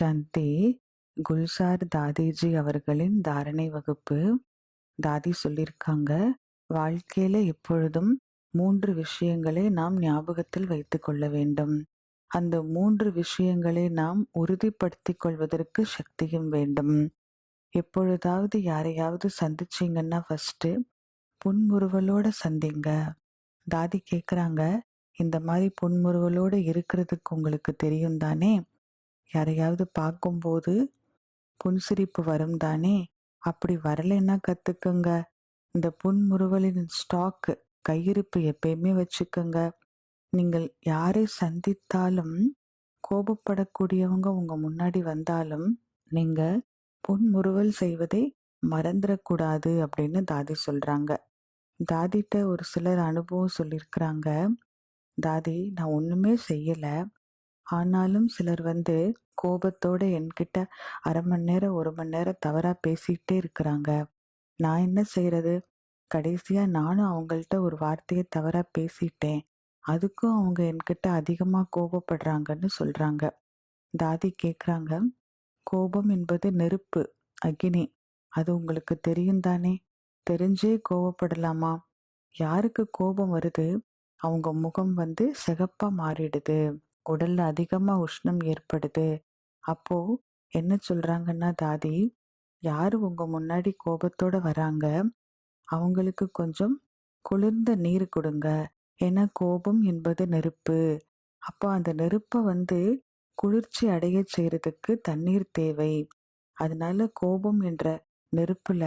சந்தே குல்சார் தாதிஜி அவர்களின் தாரணை வகுப்பு. தாதி சொல்லியிருக்காங்க வாழ்க்கையில எப்பொழுதும் மூன்று விஷயங்களை நாம் ஞாபகத்தில் வைத்துக் கொள்ள வேண்டும். அந்த மூன்று விஷயங்களை நாம் உறுதிப்படுத்திக் கொள்வதற்கு சக்தியும் வேண்டும். எப்பொழுதாவது யாரையாவது சந்திச்சீங்கன்னா ஃபர்ஸ்ட் புன்முறுவலோட சந்திங்க. தாதி கேக்குறாங்க இந்த மாதிரி புன்முறுவலோட இருக்கிறதுக்கு உங்களுக்கு தெரியும் தானே யாரையாவது பார்க்கும்போது புன்சிரிப்பு வரும் தானே? அப்படி வரலைன்னா கத்துக்குங்க. இந்த புன்முறுவலின் ஸ்டாக் கையிருப்பு எப்பயுமே வச்சுக்கோங்க. நீங்கள் யாரை சந்தித்தாலும் கோபப்படக்கூடியவங்க உங்க முன்னாடி வந்தாலும் நீங்க புன்முறுவல் செய்வதை மறந்துடக்கூடாது அப்படின்னு தாதி சொல்றாங்க. தாதிட்ட ஒரு சிலர் அனுபவம் சொல்லியிருக்கிறாங்க. தாதி நான் ஒண்ணுமே செய்யலை. ஆனாலும் சிலர் வந்து கோபத்தோட என்கிட்ட அரை மணி நேரம் ஒரு மணி நேரம் தவறா பேசிக்கிட்டே இருக்கிறாங்க. நான் என்ன செய்யறது கடைசியா நானும் அவங்கள்ட்ட ஒரு வார்த்தையை தவறா பேசிட்டேன். அதுக்கும் அவங்க என்கிட்ட அதிகமா கோபப்படுறாங்கன்னு சொல்றாங்க. தாதி கேக்குறாங்க கோபம் என்பது நெருப்பு அக்னி. அது உங்களுக்கு தெரியும் தானே? தெரிஞ்சே கோபப்படலாமா? யாருக்கு கோபம் வருது? அவங்க முகம் வந்து சிகப்பா மாறிடுது. உடல்ல அதிகமாக உஷ்ணம் ஏற்படுது. அப்போ என்ன சொல்றாங்கன்னா தாதி யார் உங்க முன்னாடி கோபத்தோட வராங்க? அவங்களுக்கு கொஞ்சம் குளிர்ந்த நீர் கொடுங்க. ஏன்னா கோபம் என்பது நெருப்பு. அப்போ அந்த நெருப்பை வந்து குளிர்ச்சி அடைய செய்யறதுக்கு தண்ணீர் தேவை. அதனால கோபம் என்ற நெருப்புல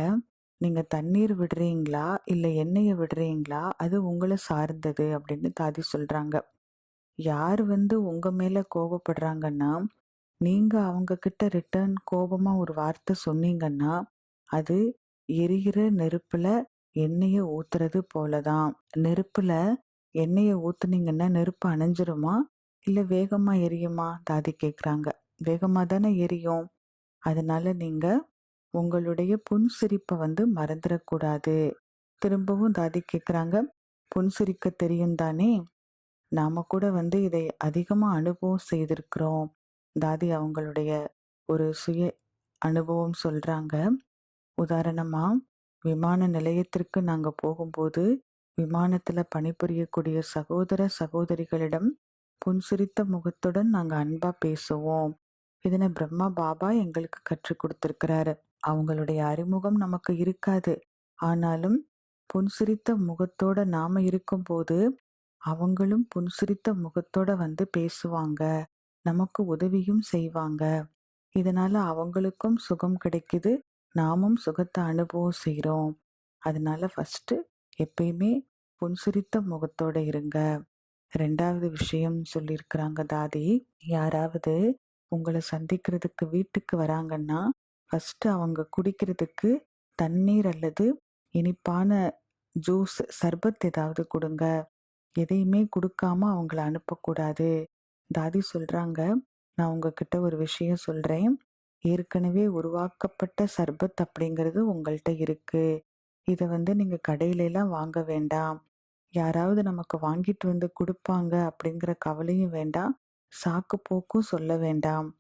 நீங்க தண்ணீர் விடுறீங்களா? இல்லை எண்ணெயை விடுறீங்களா? அது உங்களை சார்ந்தது அப்படின்னு தாதி சொல்றாங்க. யார் வந்து உங்க மேல கோபப்படுறாங்கன்னா நீங்க அவங்க கிட்ட ரிட்டர்ன் கோபமா ஒரு வார்த்தை சொன்னீங்கன்னா அது எரிகிற நெருப்புல எண்ணெய ஊத்துறது போலதான். நெருப்புல எண்ணெய ஊத்துனீங்கன்னா நெருப்பு அணைஞ்சிருமா? இல்ல வேகமா எரியுமா? தாதி கேக்குறாங்க. வேகமா தானே எரியும். அதனால நீங்க உங்களுடைய புன்சிரிப்பை வந்து மறந்துடக்கூடாது திரும்பவும் தாதி கேக்குறாங்க. புன்சிரிக்க தெரியும் தானே? நாம கூட வந்து இதை அதிகமா அனுபவம் செய்திருக்கிறோம். தாதி அவங்களுடைய ஒரு சுய அனுபவம் சொல்றாங்க. உதாரணமா விமான நிலையத்திற்கு நாங்க போகும்போது விமானத்துல பணிபுரியக்கூடிய சகோதர சகோதரிகளிடம் புன்சிரித்த முகத்துடன் நாங்க அன்பா பேசுவோம். இதனை பிரம்மா பாபா எங்களுக்கு கற்றுக் கொடுத்திருக்கிறாரு. அவங்களுடைய அறிமுகம் நமக்கு இருக்காது. ஆனாலும் புன்சிரித்த முகத்தோட நாம இருக்கும்போது அவங்களும் புன்சிரித்த முகத்தோட வந்து பேசுவாங்க. நமக்கு உதவியும் செய்வாங்க. இதனால அவங்களுக்கும் சுகம் கிடைக்குது. நாமும் சுகத்தை அனுபவம் செய்கிறோம் அதனால ஃபஸ்ட்டு எப்பயுமே புன்சிரித்த முகத்தோட இருங்க. ரெண்டாவது விஷயம் சொல்லியிருக்கிறாங்க தாதி. யாராவது உங்களை சந்திக்கிறதுக்கு வீட்டுக்கு வராங்கன்னா ஃபஸ்ட்டு அவங்க குடிக்கிறதுக்கு தண்ணீர் அல்லது இனிப்பான ஜூஸ் சர்பத் ஏதாவது கொடுங்க. எதையுமே கொடுக்காம அவங்கள அனுப்பக்கூடாது. தாதி சொல்றாங்க. நான் உங்ககிட்ட ஒரு விஷயம் சொல்றேன். ஏற்கனவே உருவாக்கப்பட்ட சர்பத் அப்படிங்கிறது உங்கள்கிட்ட இருக்கு. இதை வந்து நீங்க கடையில வாங்க வேண்டாம். யாராவது நமக்கு வாங்கிட்டு வந்து கொடுப்பாங்க அப்படிங்கிற கவலையும் வேண்டாம். சாக்கு போக்கும் சொல்ல வேண்டாம்.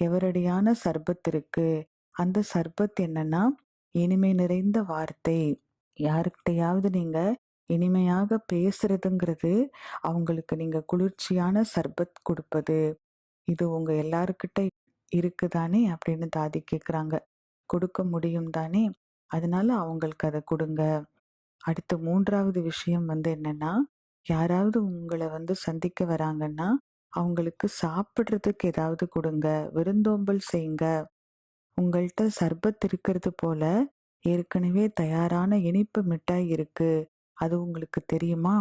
எவரடியான சர்பத் இருக்கு? அந்த சர்பத் என்னன்னா இனிமை நிறைந்த வார்த்தை. யாருக்கிட்டையாவது நீங்க இனிமையாக பேசுறதுங்கிறது அவங்களுக்கு நீங்க குளிர்ச்சியான சர்பத் கொடுப்பது. இது உங்க எல்லாருக்கிட்ட இருக்குதானே அப்படின்னு தாதி கேக்குறாங்க. கொடுக்க முடியும் தானே? அதனால அவங்களுக்கு அதை கொடுங்க. அடுத்த மூன்றாவது விஷயம் வந்து என்னன்னா யாராவது உங்களை வந்து சந்திக்க வராங்கன்னா அவங்களுக்கு சாப்பிட்றதுக்கு ஏதாவது கொடுங்க. விருந்தோம்பல் செய்யுங்க. உங்கள்கிட்ட சர்பத் இருக்கிறது போல ஏற்கனவே தயாரான இனிப்பு மிட்டாய் இருக்கு. அது உங்களுக்கு தெரியுமா?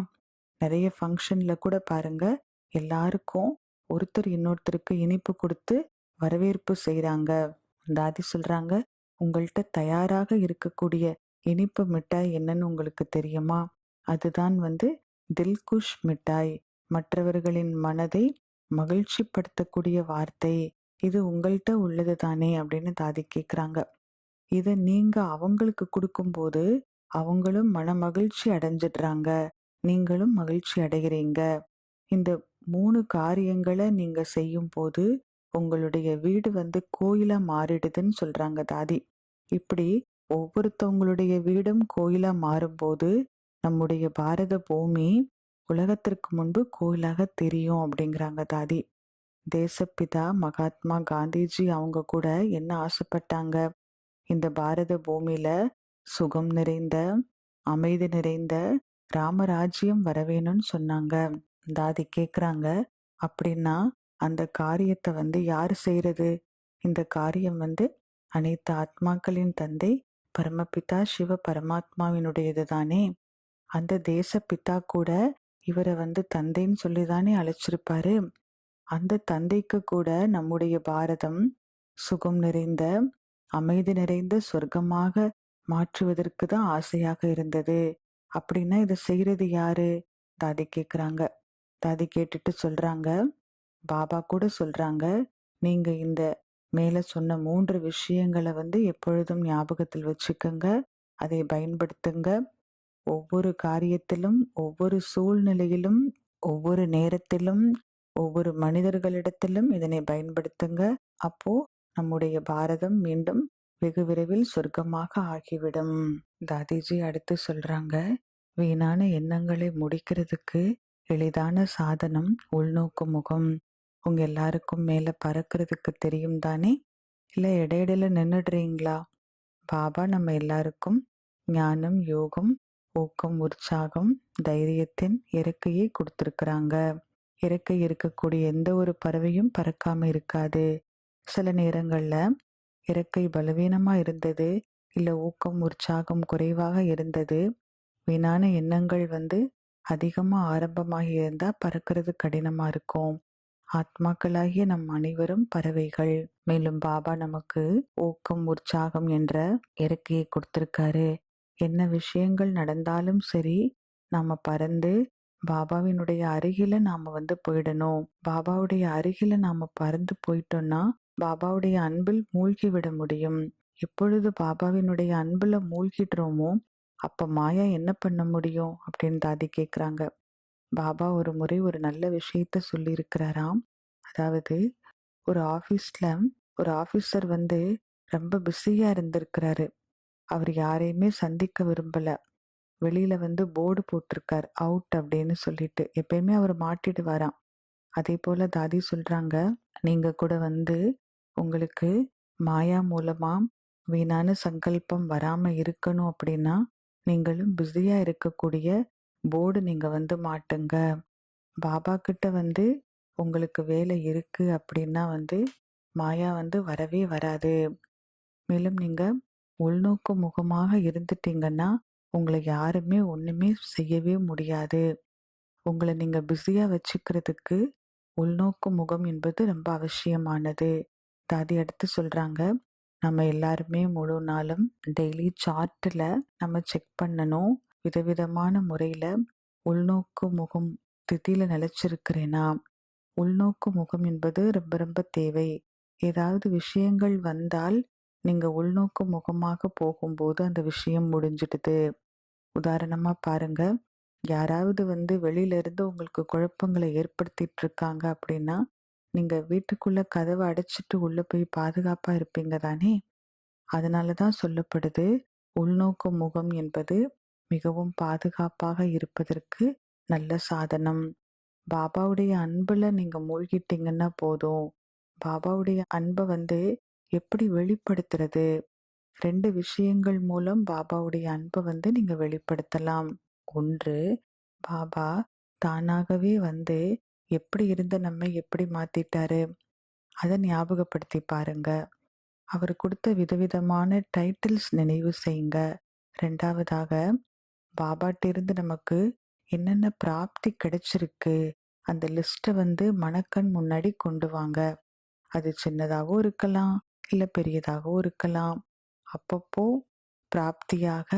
நிறைய ஃபங்க்ஷனில் கூட பாருங்க. எல்லாருக்கும் ஒருத்தர் இன்னொருத்தருக்கு இனிப்பு கொடுத்து வரவேற்பு செய்கிறாங்க தாதி சொல்கிறாங்க உங்கள்கிட்ட தயாராக இருக்கக்கூடிய இனிப்பு மிட்டாய் என்னன்னு உங்களுக்கு தெரியுமா? அதுதான் வந்து தில்குஷ் மிட்டாய். மற்றவர்களின் மனதை மகிழ்ச்சிப்படுத்தக்கூடிய வார்த்தை. இது உங்கள்கிட்ட உள்ளது தானே அப்படின்னு தாதி கேட்குறாங்க இதை நீங்கள் அவங்களுக்கு கொடுக்கும்போது அவங்களும் மன மகிழ்ச்சி அடைஞ்சிடுறாங்க நீங்களும் மகிழ்ச்சி அடைகிறீங்க இந்த மூணு காரியங்களை நீங்க செய்யும் போது உங்களுடைய வீடு வந்து கோயிலா மாறிடுதுன்னு சொல்றாங்க தாதி. இப்படி ஒவ்வொருத்தவங்களுடைய வீடும் கோயிலா மாறும்போது, நம்முடைய பாரத பூமி உலகத்திற்கு முன்பு கோயிலாக தெரியும் அப்படிங்கிறாங்க தாதி. தேசப்பிதா மகாத்மா காந்திஜி அவங்க கூட என்ன ஆசைப்பட்டாங்க? இந்த பாரத பூமியில சுகம் நிறைந்த, அமைதி நிறைந்த ராமராஜ்யம் வரவேணும்னு சொன்னாங்க. தாதி கேக்குறாங்க, அப்படின்னா அந்த காரியத்தை வந்து யார் செய்கிறது இந்த காரியம் வந்து அனைத்து ஆத்மாக்களின் தந்தை பரமபிதா சிவ பரமாத்மாவினுடையது தானே? அந்த தேச பிதா கூட இவரை வந்து தந்தைன்னு சொல்லி தானே அழைச்சிருப்பாரு? அந்த தந்தைக்கு கூட நம்முடைய பாரதம் சுகம் நிறைந்த அமைதி நிறைந்த சொர்க்கமாக மாற்றுவதற்கு தான் ஆசையாக இருந்தது. அப்படின்னா இதை செய்யறது யாரு? தாதி கேட்குறாங்க தாதி கேட்டுட்டு சொல்றாங்க. பாபா கூட சொல்றாங்க. நீங்க இந்த மேலே சொன்ன மூன்று விஷயங்களை வந்து எப்பொழுதும் ஞாபகத்தில் வச்சுக்கோங்க. அதை பயன்படுத்துங்க. ஒவ்வொரு காரியத்திலும் ஒவ்வொரு சூழ்நிலையிலும் ஒவ்வொரு நேரத்திலும் ஒவ்வொரு மனிதர்களிடத்திலும் இதனை பயன்படுத்துங்க. அப்போ நம்முடைய பாரதம் மீண்டும் வெகு விரைவில் சொர்க்கமாக ஆகிவிடும். தாதிஜி அடுத்து சொல்றாங்க வீணான எண்ணங்களை முடிக்கிறதுக்கு எளிதான சாதனம் உள்நோக்கு முகம். உங்க எல்லாருக்கும் மேல பறக்கிறதுக்கு தெரியும் தானே? இல்ல இடையிடையில நின்னுடுறீங்களா? பாபா நம்ம எல்லாருக்கும் ஞானம் யோகம் ஊக்கம் உற்சாகம் தைரியத்தின் இறக்கையை கொடுத்திருக்கிறாங்க. இறக்கை இருக்கக்கூடிய எந்த ஒரு பறவையும் பறக்காம இருக்காது. சில நேரங்கள்ல இறக்கை பலவீனமா இருந்தது. இல்ல ஊக்கம் உற்சாகம் குறைவாக இருந்தது. வீணான எண்ணங்கள் வந்து அதிகமாக ஆரம்பமாகி இருந்தால் பறக்கிறது கடினமாக இருக்கும். ஆத்மாக்களாகிய நம் அனைவரும் பறவைகள். மேலும் பாபா நமக்கு ஊக்கம் உற்சாகம் என்ற இறக்கையை கொடுத்துருக்காரு. என்ன விஷயங்கள் நடந்தாலும் சரி நாம பறந்து பாபாவினுடைய அருகில நாம வந்து போயிடணும். பாபாவுடைய அருகில நாம பறந்து போயிட்டோம்னா பாபாவுடைய அன்பில் மூழ்கி விட முடியும். எப்பொழுது பாபாவினுடைய அன்புல மூழ்கிடுறோமோ அப்ப மாயா என்ன பண்ண முடியும்? அப்படின்னு தாதி கேக்குறாங்க. பாபா ஒரு முறை ஒரு நல்ல விஷயத்த சொல்லியிருக்கிறாராம். அதாவது ஒரு ஆபீஸ்ல ஒரு ஆபீசர் வந்து ரொம்ப பிஸியா இருந்திருக்கிறாரு. அவர் யாரையுமே சந்திக்க விரும்பல. வெளியில வந்து போர்டு போட்டிருக்கார் அவுட் அப்படின்னு சொல்லிட்டு. எப்பயுமே அவர் மாட்டிடுவாராம். அதே போல தாதி சொல்றாங்க நீங்க கூட வந்து உங்களுக்கு மாயா மூலமாக வீணான சங்கல்பம் வராமல் இருக்கணும் அப்படின்னா நீங்களும் பிஸியாக இருக்கக்கூடிய போர்டு நீங்கள் வந்து மாட்டுங்க. பாபா கிட்ட வந்து உங்களுக்கு வேலை இருக்குது அப்படின்னா வந்து மாயா வந்து வரவே வராது. மேலும் நீங்கள் உள்நோக்கு முகமாக இருந்துட்டீங்கன்னா உங்களை யாருமே ஒன்றுமே செய்யவே முடியாது. உங்களை நீங்கள் பிஸியாக வச்சுக்கிறதுக்கு உள்நோக்கு முகம் என்பது ரொம்ப அவசியமானது. தாதி அடுத்து சொல்றாங்க. நம்ம எல்லாருமே முழு நாளும் டெய்லி சார்ட்டில் நம்ம செக் பண்ணணும். விதவிதமான முறையில் உள்நோக்கு முகம் திதியில் நிலச்சிருக்கிறேனா? உள்நோக்கு முகம் என்பது ரொம்ப ரொம்ப தேவை. ஏதாவது விஷயங்கள் வந்தால் நீங்கள் உள்நோக்கு முகமாக போகும்போது அந்த விஷயம் முடிஞ்சிடுது. உதாரணமாக பாருங்க. யாராவது வந்து வெளியில இருந்து உங்களுக்கு குழப்பங்களை ஏற்படுத்திட்டு இருக்காங்க அப்படின்னா நீங்கள் வீட்டுக்குள்ளே கதவை அடைச்சிட்டு உள்ளே போய் பாதுகாப்பாக இருப்பீங்க தானே? அதனாலதான் சொல்லப்படுது உள்நோக்கு முகம் என்பது மிகவும் பாதுகாப்பாக இருப்பதற்கு நல்ல சாதனம். பாபாவுடைய அன்பில் நீங்கள் மூழ்கிட்டீங்கன்னா போதும். பாபாவுடைய அன்பை வந்து எப்படி வெளிப்படுத்துறது? ரெண்டு விஷயங்கள் மூலம் பாபாவுடைய அன்பை வந்து நீங்கள் வெளிப்படுத்தலாம். ஒன்று பாபா தானாகவே வந்து எப்படி இருந்த நம்மை எப்படி மாத்திட்டாரு? அதை ஞாபகப்படுத்தி பாருங்க. அவர் கொடுத்த விதவிதமான டைட்டில்ஸ் நினைவு செய்யுங்க. ரெண்டாவதாக பாபாட்டிருந்து நமக்கு என்னென்ன பிராப்தி கிடைச்சிருக்கு? அந்த லிஸ்ட்டை வந்து மணக்கண் முன்னாடி கொண்டு வாங்க. அது சின்னதாகவும் இருக்கலாம் இல்லை பெரியதாகவும் இருக்கலாம். அப்பப்போ பிராப்தியாக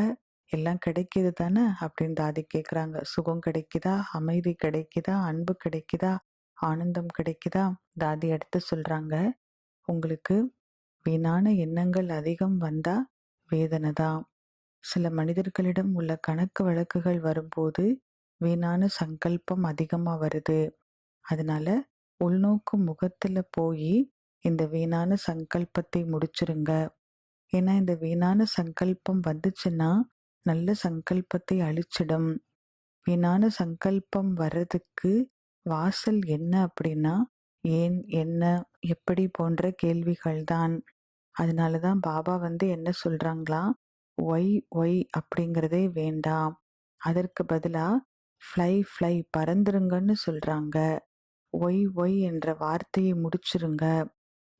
எல்லாம் கிடைக்கிது தானே? அப்படின்னு தாதி கேட்குறாங்க சுகம் கிடைக்குதா? அமைதி கிடைக்குதா? அன்பு கிடைக்குதா? ஆனந்தம் கிடைக்குதா? தாதி அடுத்து சொல்கிறாங்க உங்களுக்கு வீணான எண்ணங்கள் அதிகம் வந்தா வேதனை தான். சில மனிதர்களிடம் உள்ள கணக்கு வழக்குகள் வரும்போது வீணான சங்கல்பம் அதிகமாக வருது. அதனால உள்நோக்கு முகத்தில் போய் இந்த வீணான சங்கல்பத்தை முடிச்சிருங்க. ஏன்னா இந்த வீணான சங்கல்பம் வந்துச்சுன்னா நல்ல சங்கல்பத்தை அழிச்சிடும். வீணான சங்கல்பம் வர்றதுக்கு வாசல் என்ன அப்படின்னா ஏன் என்ன எப்படி போன்ற கேள்விகள் தான். அதனால தான் பாபா வந்து என்ன சொல்கிறாங்களா ஒய் ஒய் அப்படிங்கிறதே வேண்டாம். அதற்கு பதிலாக ஃப்ளை ஃப்ளை பறந்துருங்கன்னு சொல்கிறாங்க ஒய் ஒய் என்ற வார்த்தையை முடிச்சிருங்க.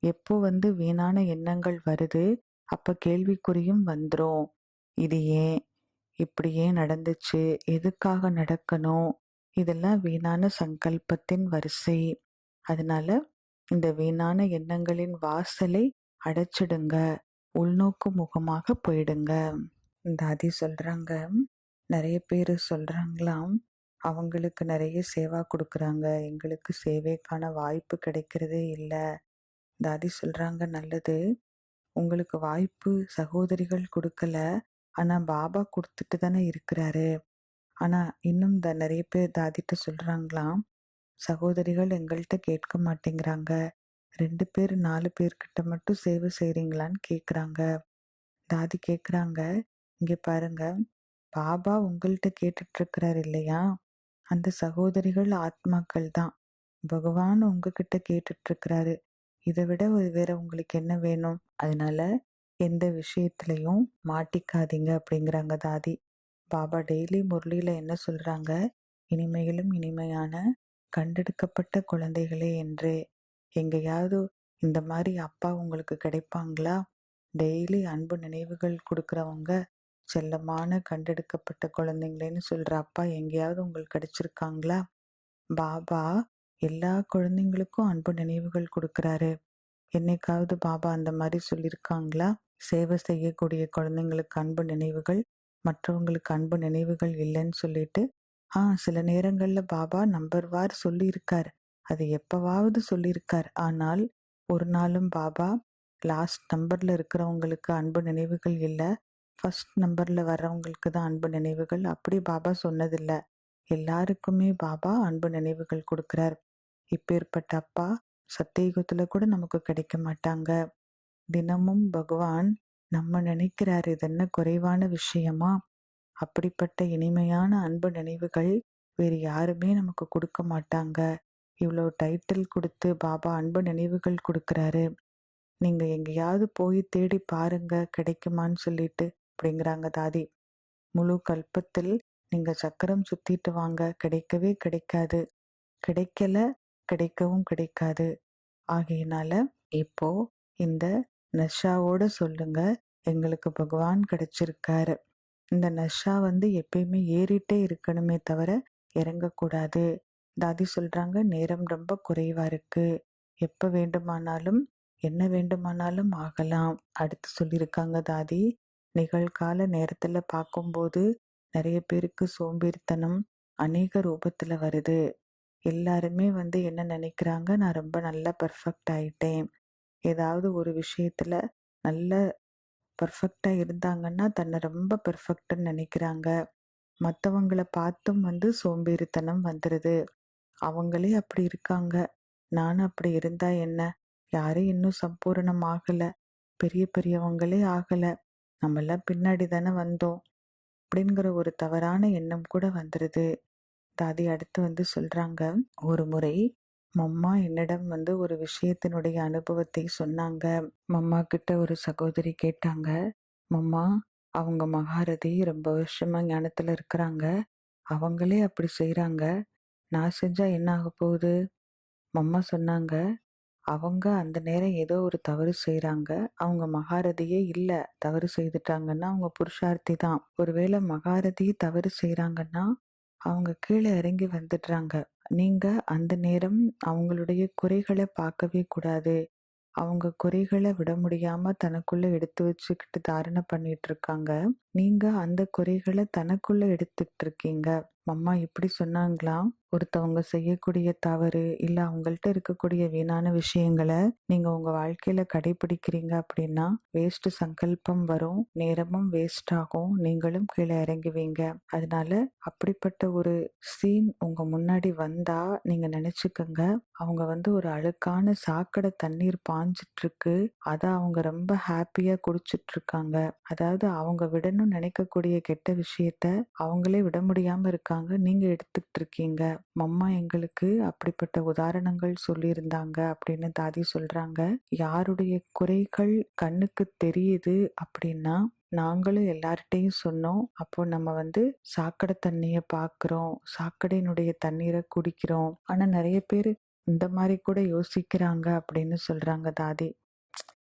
எப்போ வந்து வீணான எண்ணங்கள் வருது அப்போ கேள்விக்குறியும் வந்துடும் இது ஏன்? இப்படி ஏன் நடந்துச்சு. எதுக்காக நடக்கணும்? இதெல்லாம் வீணான சங்கல்பத்தின் வரிசை. அதனால இந்த வீணான எண்ணங்களின் வாசலை அடைச்சிடுங்க. உள்நோக்கு முகமாக போயிடுங்க. இந்த அதி சொல்றாங்க. நிறைய பேர் சொல்றாங்களாம். அவங்களுக்கு நிறைய சேவா கொடுக்குறாங்க. எங்களுக்கு சேவைக்கான வாய்ப்பு கிடைக்கிறதே இல்லை. தாதி சொல்கிறாங்க நல்லது. உங்களுக்கு வாய்ப்பு சகோதரிகள் கொடுக்கல. ஆனால் பாபா கொடுத்துட்டு தானே இருக்கிறாரு. ஆனால் இன்னும் த நிறைய பேர் தாதிட்ட சொல்கிறாங்களாம் சகோதரிகள் எங்கள்கிட்ட கேட்க மாட்டேங்கிறாங்க. ரெண்டு பேர் நாலு பேர்கிட்ட மட்டும் சேவை செய்கிறீங்களான்னு கேட்குறாங்க தாதி கேட்குறாங்க இங்கே பாருங்க பாபா உங்கள்கிட்ட கேட்டுட்ருக்கிறார் இல்லையா? அந்த சகோதரிகள் ஆத்மாக்கள் தான். பகவான் உங்ககிட்ட கேட்டுட்ருக்கிறாரு. இதை விட வேற உங்களுக்கு என்ன வேணும்? அதனால எந்த விஷயத்துலையும் மாட்டிக்காதீங்க அப்படிங்கிறாங்க தாதி. பாபா டெய்லி முரளியில் என்ன சொல்கிறாங்க இனிமையிலும் இனிமையான கண்டெடுக்கப்பட்ட குழந்தைகளே என்று. எங்கேயாவது இந்த மாதிரி அப்பா உங்களுக்கு கிடைப்பாங்களா? டெய்லி அன்பு நினைவுகள் கொடுக்குறவங்க செல்லமான கண்டெடுக்கப்பட்ட குழந்தைங்களேன்னு சொல்கிற அப்பா எங்கேயாவது உங்களுக்கு கிடைச்சிருக்காங்களா? பாபா எல்லா குழந்தைங்களுக்கும் அன்பு நினைவுகள் கொடுக்குறாரு. என்னைக்காவது பாபா அந்த மாதிரி சொல்லியிருக்காங்களா? சேவை செய்யக்கூடிய குழந்தைங்களுக்கு அன்பு நினைவுகள் மற்றவங்களுக்கு அன்பு நினைவுகள் இல்லைன்னு சொல்லிட்டு ஆ சில நேரங்களில் பாபா நம்பர் வார் சொல்லியிருக்கார். அது எப்பவாவது சொல்லியிருக்கார். ஆனால் ஒரு நாளும் பாபா லாஸ்ட் நம்பரில் இருக்கிறவங்களுக்கு அன்பு நினைவுகள் இல்லை. ஃபர்ஸ்ட் நம்பரில் வர்றவங்களுக்கு தான் அன்பு நினைவுகள். அப்படி பாபா சொன்னதில்லை. எல்லாருக்குமே பாபா அன்பு நினைவுகள் கொடுக்குறார். இப்பேற்பட்ட அப்பா சத்தியுகத்தில் கூட நமக்கு கிடைக்க மாட்டாங்க. தினமும் பகவான் நம்ம நினைக்கிறார் இது என்ன குறைவான விஷயமா? அப்படிப்பட்ட இனிமையான அன்பு நினைவுகள் வேறு யாருமே நமக்கு கொடுக்க மாட்டாங்க. இவ்வளோ டைட்டில் கொடுத்து பாபா அன்பு நினைவுகள் கொடுக்குறாரு. நீங்கள் எங்கேயாவது போய் தேடி பாருங்க கிடைக்குமான்னு சொல்லிட்டு அப்படிங்கிறாங்க தாதி. முழு கல்பத்தில் நீங்கள் சக்கரம் சுத்திட்டு வாங்க கிடைக்கவே கிடைக்காது. கிடைக்கல கிடைக்கவும் கிடைக்காது. ஆகையினால இப்போ இந்த நஷாவோட சொல்லுங்க எங்களுக்கு பகவான் கிடைச்சிருக்காரு. இந்த நஷா வந்து எப்பயுமே ஏறிட்டே இருக்கணுமே தவிர இறங்கக்கூடாது. தாதி சொல்றாங்க நேரம் ரொம்ப குறைவா இருக்கு. எப்ப வேண்டுமானாலும் என்ன வேண்டுமானாலும் ஆகலாம். அடுத்து சொல்லியிருக்காங்க தாதி நிகழ்கால நேரத்துல பார்க்கும்போது நிறைய பேருக்கு சோம்பேறித்தனம் அநேக ரூபத்துல வருது. எல்லாருமே வந்து என்ன நினைக்கிறாங்க நான் ரொம்ப நல்லா பர்ஃபெக்ட் ஆயிட்டேன். ஏதாவது ஒரு விஷயத்துல நல்ல பர்ஃபெக்டாக இருந்தாங்கன்னா தன்னை ரொம்ப பர்ஃபெக்டுன்னு நினைக்கிறாங்க. மற்றவங்கள பார்த்தும் வந்து சோம்பேறித்தனம் வந்துடுது அவங்களே அப்படி இருக்காங்க. நானும் அப்படி இருந்தா என்ன? யாரும் இன்னும் சம்பூரணம் ஆகலை. பெரிய பெரியவங்களே ஆகலை. நம்மெல்லாம் பின்னாடி தானே வந்தோம். அப்படிங்கிற ஒரு தவறான எண்ணம் கூட வந்துடுது தாதி அடுத்து வந்து சொல்கிறாங்க ஒரு முறை மம்மா என்னிடம் வந்து ஒரு விஷயத்தினுடைய அனுபவத்தை சொன்னாங்க. மம்மா கிட்ட ஒரு சகோதரி கேட்டாங்க. மம்மா அவங்க மகாரதி ரொம்ப வருஷமா ஞானத்துல இருக்கிறாங்க. அவங்களே அப்படி செய்கிறாங்க நான் செஞ்சா என்ன ஆக போகுது? மம்மா சொன்னாங்க. அவங்க அந்த நேரம் ஏதோ ஒரு தவறு செய்கிறாங்க அவங்க மகாரதியே இல்ல. தவறு செய்துட்டாங்கன்னா அவங்க புருஷார்த்தி தான். ஒருவேளை மகாரதி தவறு செய்கிறாங்கன்னா அவங்க கீழே இறங்கி வந்துடுறாங்க. நீங்கள் அந்த நேரம் அவங்களுடைய குறைகளை பார்க்கவே கூடாது. அவங்க குறைகளை விட முடியாமல் தனக்குள்ளே எடுத்து வச்சுக்கிட்டு தாரணை பண்ணிட்டு இருக்காங்க. நீங்கள் அந்த குறைகளை தனக்குள்ளே எடுத்துக்கிட்டு இருக்கீங்க. மம்மா இப்படி சொன்னாங்களாம் ஒருத்தவங்க செய்யக்கூடிய தவறு, இல்ல அவங்கள்ட்ட இருக்கக்கூடிய வீணான விஷயங்களை நீங்க உங்க வாழ்க்கையில கடைபிடிக்கிறீங்க அப்படின்னா, வேஸ்ட் சங்கல்பம் வரும். நேரமும் வேஸ்ட் ஆகும். நீங்களும் கீழே இறங்குவீங்க. அதனால அப்படிப்பட்ட ஒரு சீன் உங்க முன்னாடி வந்தா, நீங்க நினச்சிக்கோங்க அவங்க வந்து ஒரு அழுக்கான சாக்கடை தண்ணீர் பாய்ஞ்சிட்டுருக்கு. அதை அவங்க ரொம்ப ஹாப்பியாக குடிச்சிட்டுருக்காங்க. அதாவது அவங்க விடணும்னு நினைக்கக்கூடிய கெட்ட விஷயத்த அவங்களே விட முடியாம இருக்காங்க. நீங்க எடுத்துக்கிட்டு இருக்கீங்க. மம்மா எங்களுக்கு அப்படிப்பட்ட உதாரணங்கள் சொல்லியிருந்தாங்க அப்படின்னு தாதி சொல்றாங்க. யாருடைய குறைகள் கண்ணுக்கு தெரியுது அப்படின்னா, நாங்களும் எல்லார்கிட்டையும் சொன்னோம். அப்போ நம்ம வந்து சாக்கடை தண்ணியை பார்க்குறோம். சாக்கடையினுடைய தண்ணீரை குடிக்கிறோம். ஆனால் நிறைய பேர் இந்த மாதிரி கூட யோசிக்கிறாங்க அப்படின்னு சொல்றாங்க தாதி.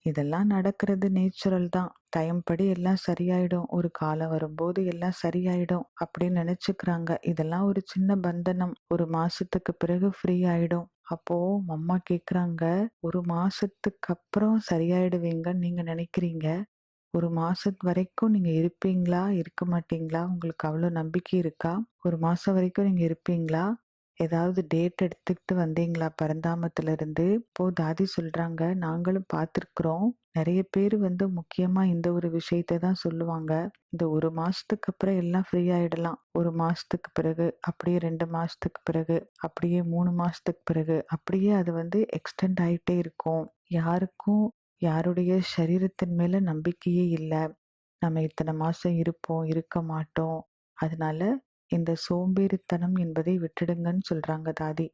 இதெல்லாம் நடக்கிறது நேச்சுரல் தான். டைம் படி எல்லாம் சரியாயிடும். ஒரு காலம் வரும்போது எல்லாம் சரியாயிடும் அப்படின்னு நினச்சிக்கிறாங்க இதெல்லாம் ஒரு சின்ன பந்தனம். ஒரு மாசத்துக்கு பிறகு ஃப்ரீ ஆயிடும். அப்போ அம்மா கேட்குறாங்க, ஒரு மாசத்துக்கு அப்புறம் சரியாயிடுவீங்கன்னு நீங்க நினைக்கிறீங்க ஒரு மாசத்து வரைக்கும் நீங்க இருப்பீங்களா? இருக்க மாட்டீங்களா? உங்களுக்கு அவ்வளோ நம்பிக்கை இருக்கா? ஒரு மாசம் வரைக்கும் நீங்க இருப்பீங்களா? ஏதாவது டேட் எடுத்துக்கிட்டு வந்தீங்களா பரந்தாமத்திலிருந்து? இப்போ தாதி சொல்கிறாங்க நாங்களும் பார்த்துருக்குறோம். நிறைய பேர் வந்து முக்கியமாக இந்த ஒரு விஷயத்த தான் சொல்லுவாங்க. இந்த ஒரு மாதத்துக்கு அப்புறம் எல்லாம் ஃப்ரீ ஆயிடலாம். 1 மாசத்துக்கு பிறகு, அப்படியே ரெண்டு மாதத்துக்கு பிறகு, அப்படியே மூணு மாதத்துக்கு பிறகு, அப்படியே அது வந்து எக்ஸ்டெண்ட் ஆகிட்டே இருக்கும். யாருக்கும் யாருடைய சரீரத்தின் மேலே நம்பிக்கையே இல்லை நம்ம இத்தனை மாதம் இருப்போம், இருக்க மாட்டோம். அதனால இந்த சோம்பேறித்தனம் என்பதை விட்டுடுங்கன்னு சொல்றாங்க தாதி.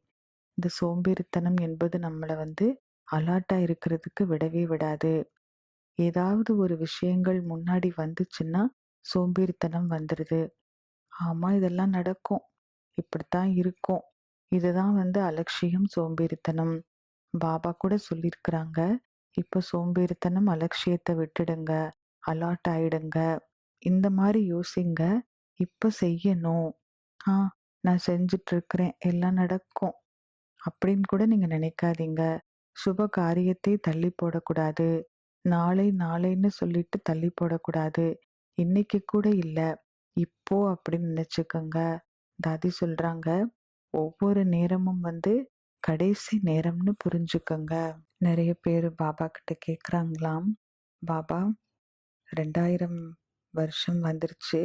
இந்த சோம்பேறித்தனம் என்பது நம்மளை வந்து அலர்ட்டா இருக்கிறதுக்கு விடவே விடாது. ஏதாவது ஒரு விஷயங்கள் முன்னாடி வந்துச்சுன்னா, சோம்பேறித்தனம் வந்துடுது ஆமா இதெல்லாம் நடக்கும். இப்படித்தான் இருக்கும். இதுதான் வந்து அலட்சியம், சோம்பேறித்தனம். பாபா கூட சொல்லியிருக்கிறாங்க. இப்ப சோம்பேறித்தனம், அலட்சியத்தை விட்டுடுங்க. அலாட் ஆயிடுங்க. இந்த மாதிரி யோசிங்க. இப்போ செய்யணும். ஆ நான் செஞ்சுட்டு இருக்கிறேன். எல்லாம் நடக்கும். அப்படின்னு கூட நீங்க நினைக்காதீங்க. சுப காரியத்தை தள்ளி போடக்கூடாது. நாளை நாளைன்னு சொல்லிட்டு தள்ளி போடக்கூடாது. இன்னைக்கு கூட இல்லை இப்போ அப்படின்னு நினச்சிக்கோங்க தாதி சொல்றாங்க, ஒவ்வொரு நேரமும் வந்து கடைசி நேரம்னு புரிஞ்சுக்கோங்க நிறைய பேர் பாபா கிட்ட கேட்குறாங்களாம், பாபா 2000 வருஷம் வந்துருச்சு.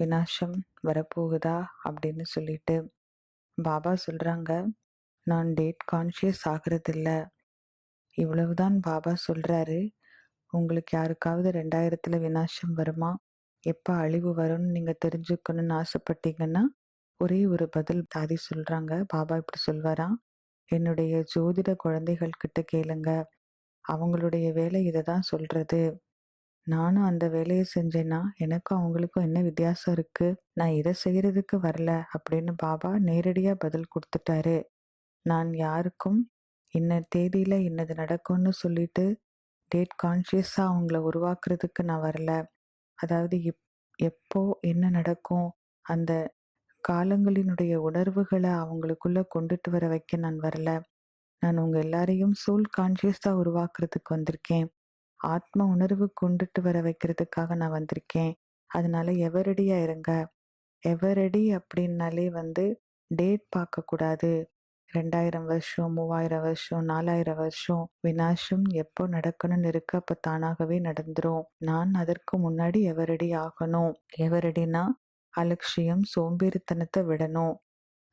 விநாசம் வரப்போகுதா? அப்படின்னு சொல்லிட்டு. பாபா சொல்கிறாங்க நான் டேட் கான்ஷியஸ் ஆகுறதில்ல. இவ்வளவுதான் பாபா சொல்கிறாரு உங்களுக்கு யாருக்காவது 2000த்துல விநாசம் வருமா? எப்போ அழிவு வரும்னு நீங்கள் தெரிஞ்சுக்கணும்னு ஆசைப்பட்டீங்கன்னா, ஒரே ஒரு பதில் தாதி சொல்கிறாங்க பாபா இப்படி சொல்வாராம், என்னுடைய ஜோதிட குழந்தைகள் கிட்ட கேளுங்க. அவங்களுடைய வேலை இதை தான் சொல்கிறது நானும் அந்த வேலையை செஞ்சேன்னா, எனக்கும் அவங்களுக்கும் என்ன வித்தியாசம் இருக்கு? நான் இதை செய்யறதுக்கு வரல அப்படின்னு பாபா நேரடியாக பதில் கொடுத்துட்டாரு நான் யாருக்கும் இன்ன தேதியில் இன்னது நடக்கும்னு சொல்லிட்டு, டேட் கான்ஷியஸாக அவங்கள உருவாக்குறதுக்கு நான் வரல. அதாவது எப் எப்போ என்ன நடக்கும்? அந்த காலங்களினுடைய உணர்வுகளை அவங்களுக்குள்ள கொண்டுட்டு வர வைக்க நான் வரல. நான் உங்கள் எல்லாரையும் சோல் கான்ஷியஸாக உருவாக்குறதுக்கு வந்திருக்கேன். ஆத்ம உணர்வு கொண்டுட்டு வர வைக்கிறதுக்காக நான் வந்திருக்கேன். அதனால எவரடியாக இருங்க. எவரடி அப்படின்னாலே வந்து டேட் பார்க்கக்கூடாது. 2000 வருஷம், 3000 வருஷம், 4000 வருஷம் விநாசம் எப்போ நடக்கணும்னு இருக்கு, அப்ப தானாகவே நடந்துரும். நான் அதற்கு முன்னாடி எவரடி ஆகணும். எவர் அலட்சியம், சோம்பேறித்தனத்தை விடணும்.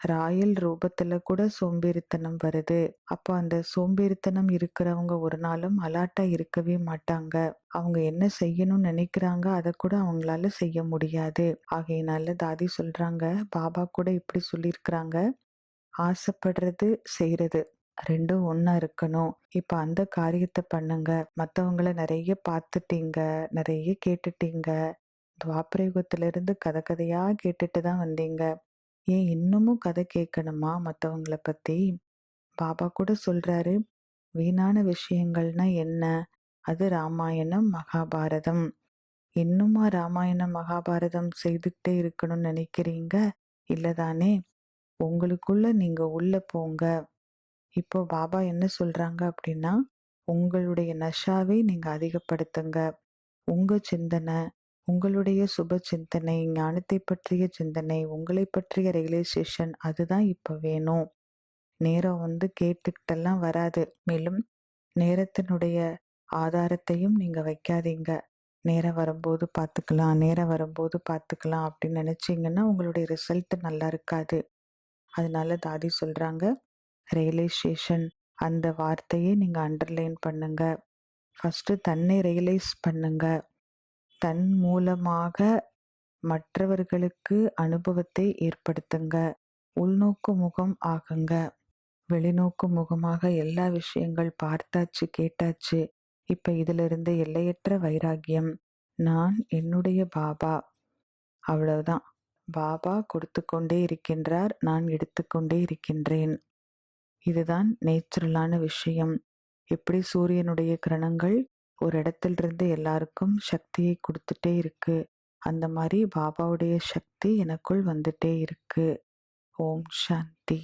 ராயல் ரூபத்துல கூட சோம்பேறித்தனம் வருது. அப்போ அந்த சோம்பேறித்தனம் இருக்கிறவங்க ஒரு நாளும் அலர்ட்டா இருக்கவே மாட்டாங்க. அவங்க என்ன செய்யணும்னு நினைக்கிறாங்க, அதை கூட அவங்களால செய்ய முடியாது. ஆகையினால தாதி சொல்றாங்க, பாபா கூட இப்படி சொல்லியிருக்கிறாங்க, ஆசைப்படுறது, செய்கிறது ரெண்டும் ஒன்றா இருக்கணும். இப்ப அந்த காரியத்தை பண்ணுங்க. மற்றவங்கள நிறைய பார்த்துட்டீங்க, நிறைய கேட்டுட்டீங்க. துவாபரயுகத்திலிருந்து கதை கதையா கேட்டுட்டு தான் வந்தீங்க. ஏன் இன்னமும் கதை கேட்கணுமா மற்றவங்கள பற்றி பாபா கூட சொல்கிறாரு வீணான விஷயங்கள்னா என்ன? அது ராமாயணம், மகாபாரதம். இன்னுமா ராமாயணம், மகாபாரதம் செய்துக்கிட்டே இருக்கணும்னு நினைக்கிறீங்க? இல்லைதானே உங்களுக்குள்ள நீங்கள் உள்ள போங்க. இப்போ பாபா என்ன சொல்கிறாங்க அப்படின்னா, உங்களுடைய நஷாவை நீங்கள் அதிகப்படுத்துங்க. உங்கள் சிந்தனை, உங்களுடைய சுப சிந்தனை, ஞானத்தை பற்றிய சிந்தனை, உங்களை பற்றிய ரியலைசேஷன் அதுதான் இப்போ வேணும். நேரம் வந்து கேட்டுக்கிட்டெல்லாம் வராது. மேலும் நேரத்தினுடைய ஆதாரத்தையும் நீங்கள் வைக்காதீங்க. நேரம் வரும்போது பார்த்துக்கலாம், நேரம் வரும்போது பார்த்துக்கலாம் அப்படின்னு நினச்சிங்கன்னா உங்களுடைய ரிசல்ட் நல்லா இருக்காது. அதனால தாதி சொல்கிறாங்க ரியலைசேஷன் அந்த வார்த்தையை நீங்கள் அண்டர்லைன் பண்ணுங்க. ஃபஸ்ட்டு தன்னை ரியலைஸ் பண்ணுங்கள் தன் மூலமாக மற்றவர்களுக்கு அனுபவத்தை ஏற்படுத்துங்க. உள்நோக்கு முகம் ஆகுங்க. வெளிநோக்கு முகமாக எல்லா விஷயங்கள் பார்த்தாச்சு, கேட்டாச்சு. இப்ப இதிலிருந்து எல்லையற்ற வைராகியம். நான் என்னுடைய பாபா. அவ்வளவுதான். பாபா கொடுத்து கொண்டே இருக்கின்றார். நான் எடுத்துக்கொண்டே இருக்கின்றேன். இதுதான் நேச்சுரலான விஷயம். எப்படி சூரியனுடைய கிரணங்கள் ஒரு இடத்துலருந்து எல்லாருக்கும் சக்தியை கொடுத்துட்டே இருக்கு. அந்த மாதிரி பாபாவுடைய சக்தி எனக்குள் வந்துட்டே இருக்கு. ஓம் சாந்தி.